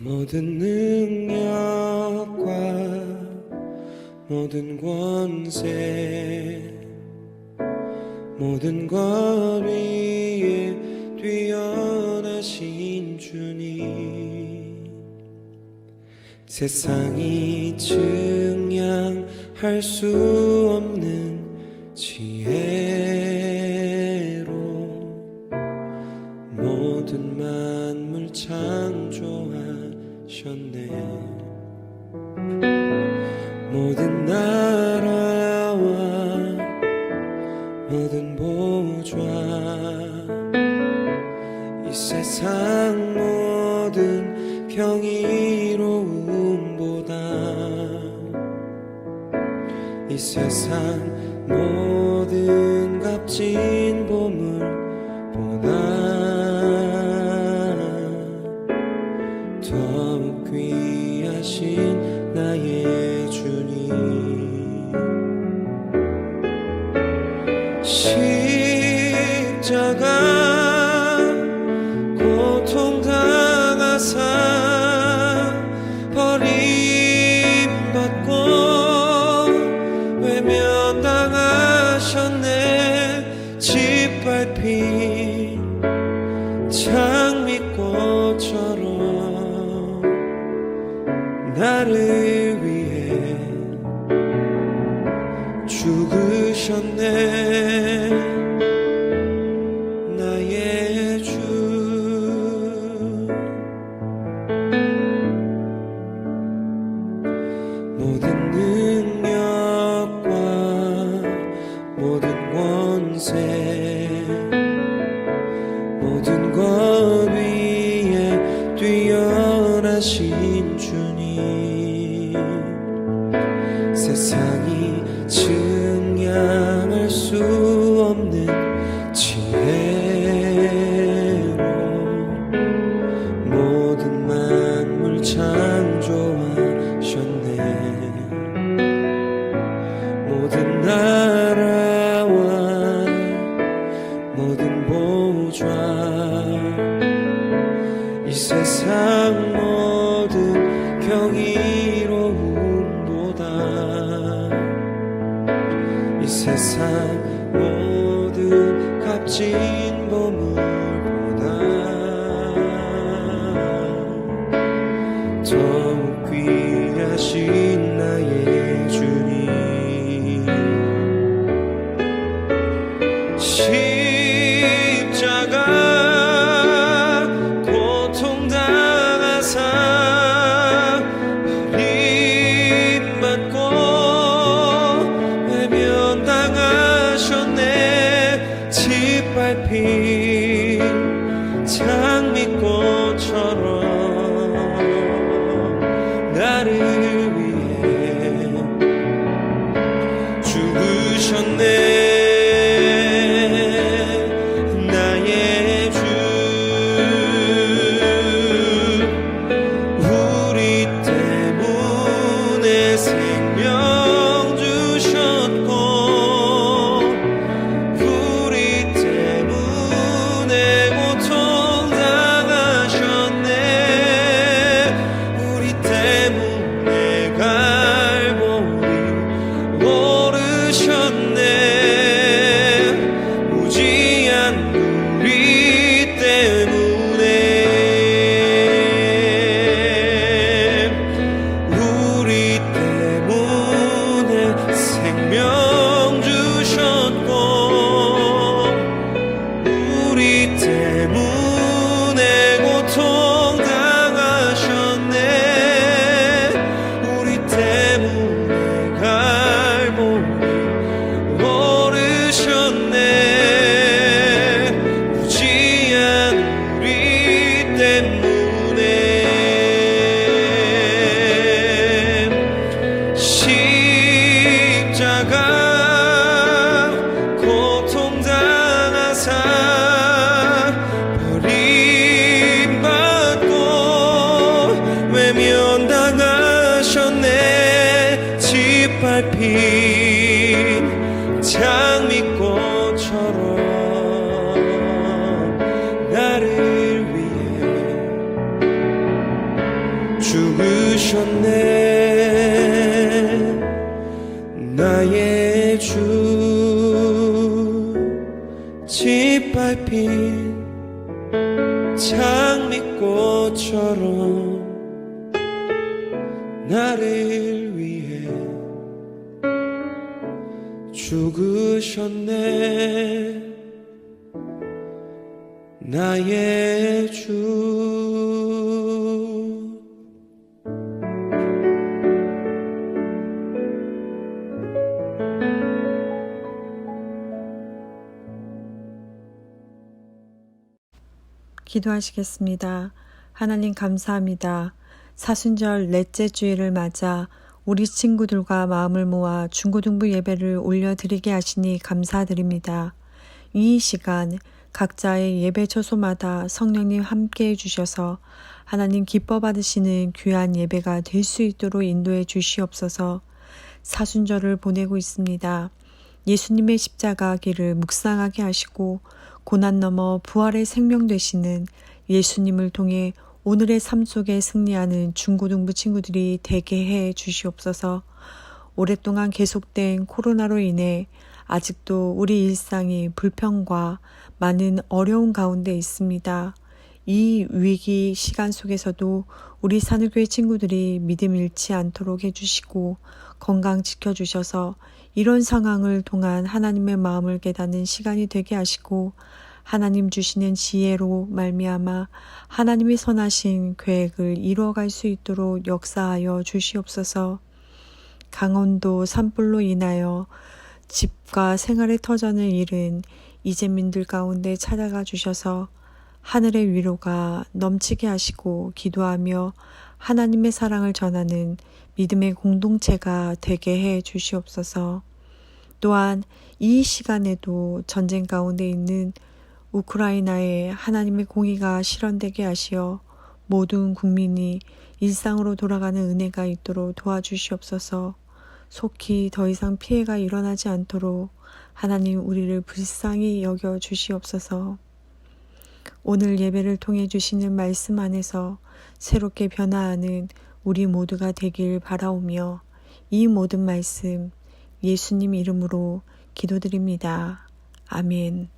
모든 능력과 모든 권세 모든 것 위에 뛰어나신 주님. 세상이 증량할 수 없는 십자가 세상 모든 값진 보물 외면당하셨네. 짓밟힌 장미꽃처럼 나를 위해 죽으셨네. 나의 주 짓밟힌 장미꽃처럼 죽으셨네 나의 주 기도하시겠습니다. 하나님 감사합니다. 사순절 넷째 주일을 맞아 우리 친구들과 마음을 모아 중고등부 예배를 올려드리게 하시니 감사드립니다. 이 시간 각자의 예배 처소마다 성령님 함께 해주셔서 하나님 기뻐 받으시는 귀한 예배가 될 수 있도록 인도해 주시옵소서 사순절을 보내고 있습니다. 예수님의 십자가 길을 묵상하게 하시고 고난 넘어 부활의 생명 되시는 예수님을 통해 오늘의 삶 속에 승리하는 중고등부 친구들이 되게 해 주시옵소서. 오랫동안 계속된 코로나로 인해 아직도 우리 일상이 불평과 많은 어려운 가운데 있습니다. 이 위기 시간 속에서도 우리 산후교회 친구들이 믿음 잃지 않도록 해주시고 건강 지켜주셔서 이런 상황을 통한 하나님의 마음을 깨닫는 시간이 되게 하시고 하나님 주시는 지혜로 말미암아 하나님의 선하신 계획을 이루어갈 수 있도록 역사하여 주시옵소서. 강원도 산불로 인하여 집과 생활의 터전을 잃은 이재민들 가운데 찾아가 주셔서 하늘의 위로가 넘치게 하시고 기도하며 하나님의 사랑을 전하는 믿음의 공동체가 되게 해 주시옵소서. 또한 이 시간에도 전쟁 가운데 있는 우크라이나에 하나님의 공의가 실현되게 하시어 모든 국민이 일상으로 돌아가는 은혜가 있도록 도와주시옵소서. 속히 더 이상 피해가 일어나지 않도록 하나님 우리를 불쌍히 여겨 주시옵소서. 오늘 예배를 통해 주시는 말씀 안에서 새롭게 변화하는 우리 모두가 되길 바라오며 이 모든 말씀 예수님 이름으로 기도드립니다. 아멘.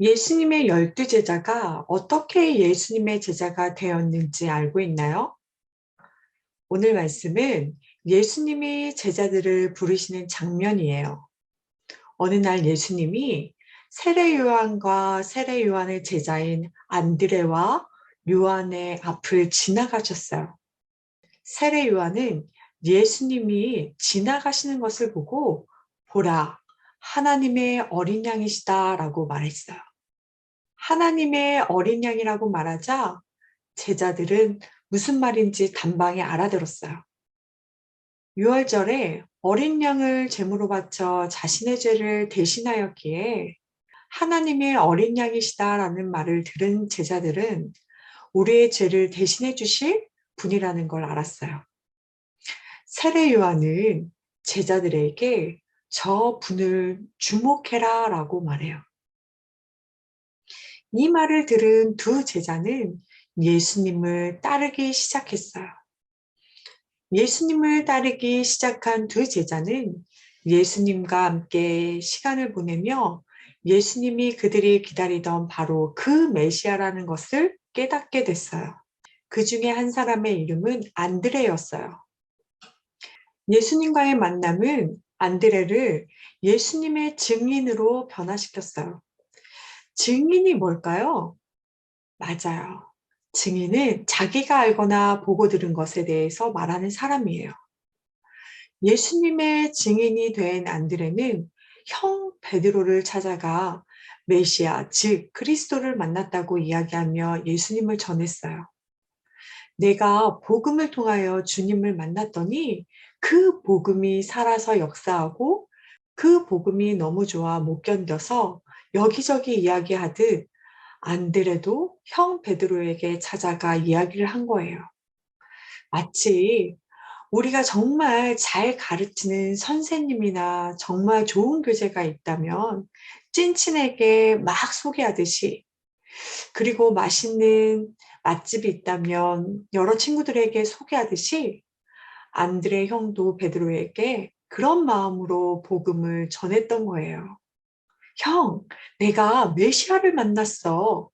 예수님의 열두 제자가 어떻게 예수님의 제자가 되었는지 알고 있나요? 오늘 말씀은 예수님이 제자들을 부르시는 장면이에요. 어느 날 예수님이 세례 요한과 세례 요한의 제자인 안드레와 요한의 앞을 지나가셨어요. 세례 요한은 예수님이 지나가시는 것을 보고 보라, 하나님의 어린 양이시다라고 말했어요. 하나님의 어린 양이라고 말하자 제자들은 무슨 말인지 단방에 알아들었어요. 유월절에 어린 양을 제물로 바쳐 자신의 죄를 대신하였기에 하나님의 어린 양이시다라는 말을 들은 제자들은 우리의 죄를 대신해 주실 분이라는 걸 알았어요. 세례 요한은 제자들에게 저 분을 주목해라 라고 말해요. 이 말을 들은 두 제자는 예수님을 따르기 시작했어요. 예수님을 따르기 시작한 두 제자는 예수님과 함께 시간을 보내며 예수님이 그들이 기다리던 바로 그 메시아라는 것을 깨닫게 됐어요. 그 중에 한 사람의 이름은 안드레였어요. 예수님과의 만남은 안드레를 예수님의 증인으로 변화시켰어요. 증인이 뭘까요? 맞아요. 증인은 자기가 알거나 보고 들은 것에 대해서 말하는 사람이에요. 예수님의 증인이 된 안드레는 형 베드로를 찾아가 메시아, 즉 그리스도를 만났다고 이야기하며 예수님을 전했어요. 내가 복음을 통하여 주님을 만났더니 그 복음이 살아서 역사하고 그 복음이 너무 좋아 못 견뎌서 여기저기 이야기하듯 안드레도 형 베드로에게 찾아가 이야기를 한 거예요. 마치 우리가 정말 잘 가르치는 선생님이나 정말 좋은 교재가 있다면 찐친에게 막 소개하듯이 그리고 맛있는 맛집이 있다면 여러 친구들에게 소개하듯이 안드레 형도 베드로에게 그런 마음으로 복음을 전했던 거예요. 형, 내가 메시아를 만났어.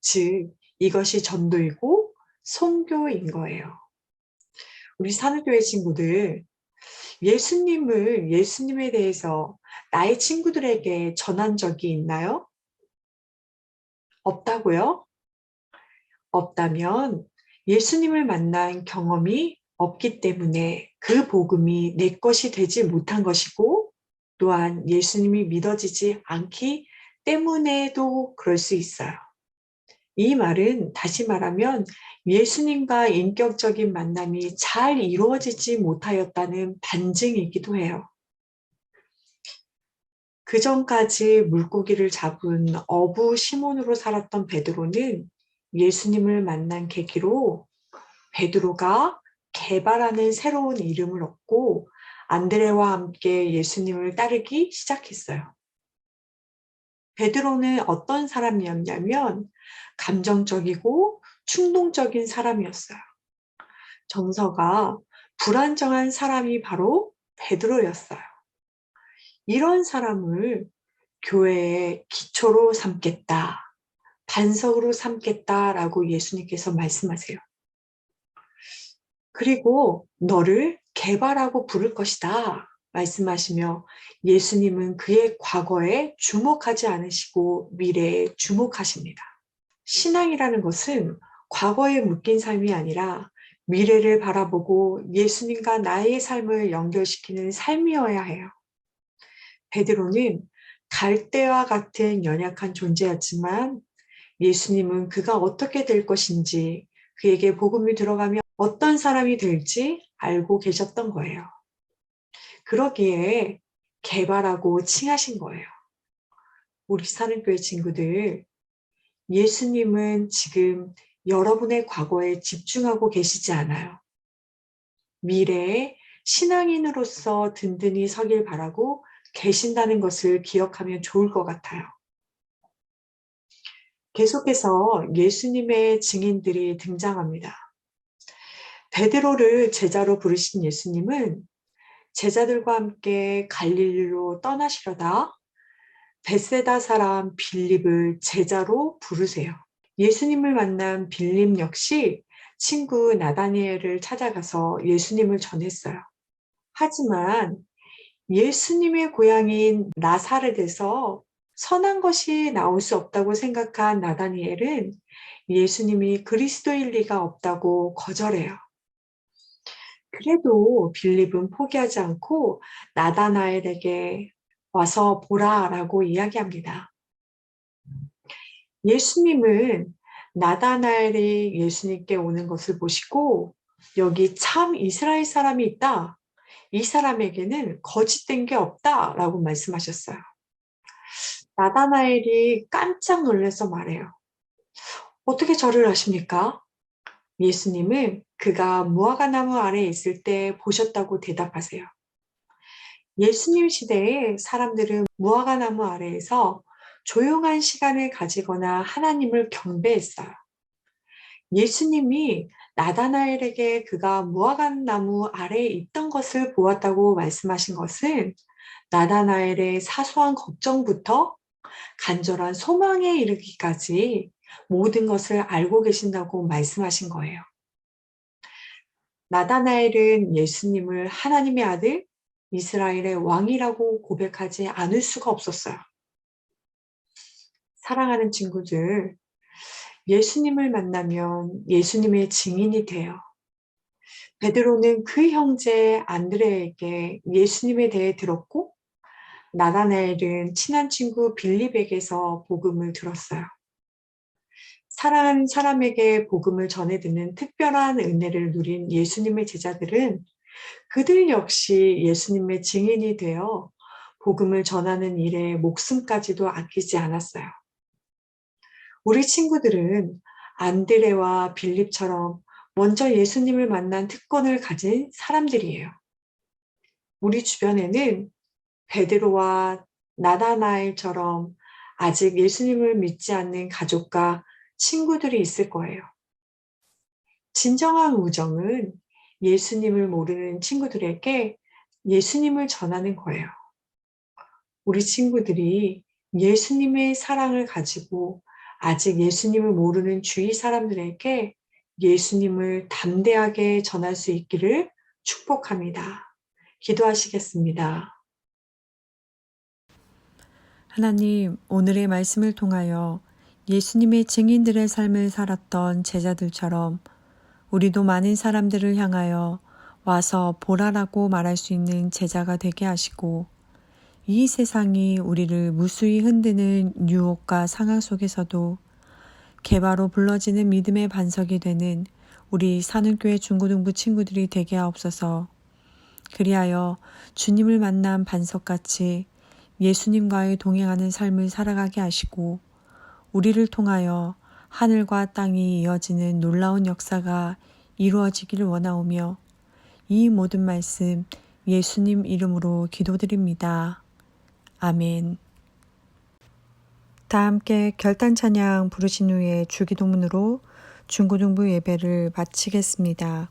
즉, 이것이 전도이고 선교인 거예요. 우리 산후교회 친구들, 예수님을, 예수님에 대해서 나의 친구들에게 전한 적이 있나요? 없다고요? 없다면 예수님을 만난 경험이 없기 때문에 그 복음이 내 것이 되지 못한 것이고 또한 예수님이 믿어지지 않기 때문에도 그럴 수 있어요. 이 말은 다시 말하면 예수님과 인격적인 만남이 잘 이루어지지 못하였다는 반증이기도 해요. 그 전까지 물고기를 잡은 어부 시몬으로 살았던 베드로는 예수님을 만난 계기로 베드로가 개발하는 새로운 이름을 얻고 안드레와 함께 예수님을 따르기 시작했어요. 베드로는 어떤 사람이었냐면 감정적이고 충동적인 사람이었어요. 정서가 불안정한 사람이 바로 베드로였어요. 이런 사람을 교회의 기초로 삼겠다, 반석으로 삼겠다라고 예수님께서 말씀하세요. 그리고 너를 개발하고 부를 것이다. 말씀하시며 예수님은 그의 과거에 주목하지 않으시고 미래에 주목하십니다. 신앙이라는 것은 과거에 묶인 삶이 아니라 미래를 바라보고 예수님과 나의 삶을 연결시키는 삶이어야 해요. 베드로는 갈대와 같은 연약한 존재였지만 예수님은 그가 어떻게 될 것인지 그에게 복음이 들어가면 어떤 사람이 될지 알고 계셨던 거예요. 그러기에 개발하고 칭하신 거예요. 우리 사는 교회 친구들, 예수님은 지금 여러분의 과거에 집중하고 계시지 않아요. 미래에 신앙인으로서 든든히 서길 바라고 계신다는 것을 기억하면 좋을 것 같아요. 계속해서 예수님의 증인들이 등장합니다. 베드로를 제자로 부르신 예수님은 제자들과 함께 갈릴리로 떠나시려다 베세다 사람 빌립을 제자로 부르세요. 예수님을 만난 빌립 역시 친구 나다니엘을 찾아가서 예수님을 전했어요. 하지만 예수님의 고향인 나사렛에서 선한 것이 나올 수 없다고 생각한 나다니엘은 예수님이 그리스도일 리가 없다고 거절해요. 그래도 빌립은 포기하지 않고 나다나엘에게 와서 보라라고 이야기합니다. 예수님은 나다나엘이 예수님께 오는 것을 보시고 여기 참 이스라엘 사람이 있다. 이 사람에게는 거짓된 게 없다 라고 말씀하셨어요. 나다나엘이 깜짝 놀라서 말해요. 어떻게 절을 하십니까? 예수님은 그가 무화과 나무 아래에 있을 때 보셨다고 대답하세요. 예수님 시대에 사람들은 무화과 나무 아래에서 조용한 시간을 가지거나 하나님을 경배했어요. 예수님이 나다나엘에게 그가 무화과 나무 아래에 있던 것을 보았다고 말씀하신 것은 나다나엘의 사소한 걱정부터 간절한 소망에 이르기까지 모든 것을 알고 계신다고 말씀하신 거예요. 나다나엘은 예수님을 하나님의 아들, 이스라엘의 왕이라고 고백하지 않을 수가 없었어요. 사랑하는 친구들, 예수님을 만나면 예수님의 증인이 돼요. 베드로는 그 형제 안드레에게 예수님에 대해 들었고, 나다나엘은 친한 친구 빌립에게서 복음을 들었어요. 사랑하는 사람에게 복음을 전해 듣는 특별한 은혜를 누린 예수님의 제자들은 그들 역시 예수님의 증인이 되어 복음을 전하는 일에 목숨까지도 아끼지 않았어요. 우리 친구들은 안드레와 빌립처럼 먼저 예수님을 만난 특권을 가진 사람들이에요. 우리 주변에는 베드로와 나다나엘처럼 아직 예수님을 믿지 않는 가족과 친구들이 있을 거예요. 진정한 우정은 예수님을 모르는 친구들에게 예수님을 전하는 거예요. 우리 친구들이 예수님의 사랑을 가지고 아직 예수님을 모르는 주위 사람들에게 예수님을 담대하게 전할 수 있기를 축복합니다. 기도하시겠습니다. 하나님, 오늘의 말씀을 통하여 예수님의 증인들의 삶을 살았던 제자들처럼 우리도 많은 사람들을 향하여 와서 보라라고 말할 수 있는 제자가 되게 하시고 이 세상이 우리를 무수히 흔드는 유혹과 상황 속에서도 개바로 불러지는 믿음의 반석이 되는 우리 사는교회 중고등부 친구들이 되게 하옵소서. 그리하여 주님을 만난 반석같이 예수님과의 동행하는 삶을 살아가게 하시고 우리를 통하여 하늘과 땅이 이어지는 놀라운 역사가 이루어지기를 원하오며 이 모든 말씀 예수님 이름으로 기도드립니다. 아멘. 다 함께 결단 찬양 부르신 후에 주기도문으로 중고등부 예배를 마치겠습니다.